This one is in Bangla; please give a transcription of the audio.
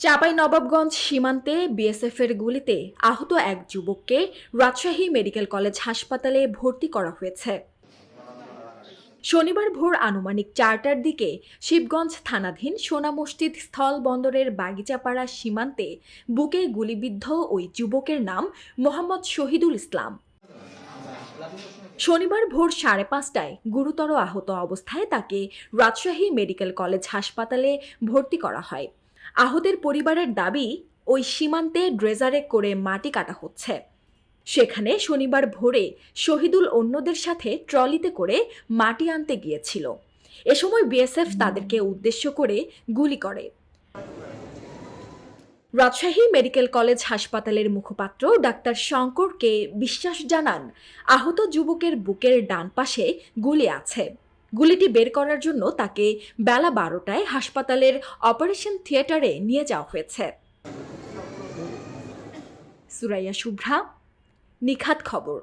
চাঁপাই নবাবগঞ্জ সীমান্তে বিএসএফের গুলিতে আহত এক যুবককে রাজশাহী মেডিকেল কলেজ হাসপাতালে ভর্তি করা হয়েছে। শনিবার ভোর আনুমানিক চারটার দিকে শিবগঞ্জ থানাধীন সোনা মসজিদ স্থল বন্দরের বাগিচাপাড়া সীমান্তে বুকে গুলিবিদ্ধ ওই যুবকের নাম মোহাম্মদ শহীদুল ইসলাম। শনিবার ভোর সাড়ে পাঁচটায় গুরুতর আহত অবস্থায় তাকে রাজশাহী মেডিকেল কলেজ হাসপাতালে ভর্তি করা হয়। আহতের পরিবারের দাবি, ওই সীমান্তে ড্রেজারে করে মাটি কাটা হচ্ছে। সেখানে শনিবার ভোরে শহীদুল অন্যদের সাথে ট্রলিতে করে মাটি আনতে গিয়েছিল। এ সময় বিএসএফ তাদেরকে উদ্দেশ্য করে গুলি করে। রাজশাহী মেডিকেল কলেজ হাসপাতালের মুখপাত্র ডাক্তার শঙ্করকে বিশ্বাস জানান, আহত যুবকের বুকের ডান পাশে গুলি আছে। গুলিটি বের করার জন্য তাকে বেলা বারোটায় হাসপাতালের অপারেশন থিয়েটারে নিয়ে যাওয়া হয়েছে। সুরাইয়া শুভ্রা, নিখাত খবর।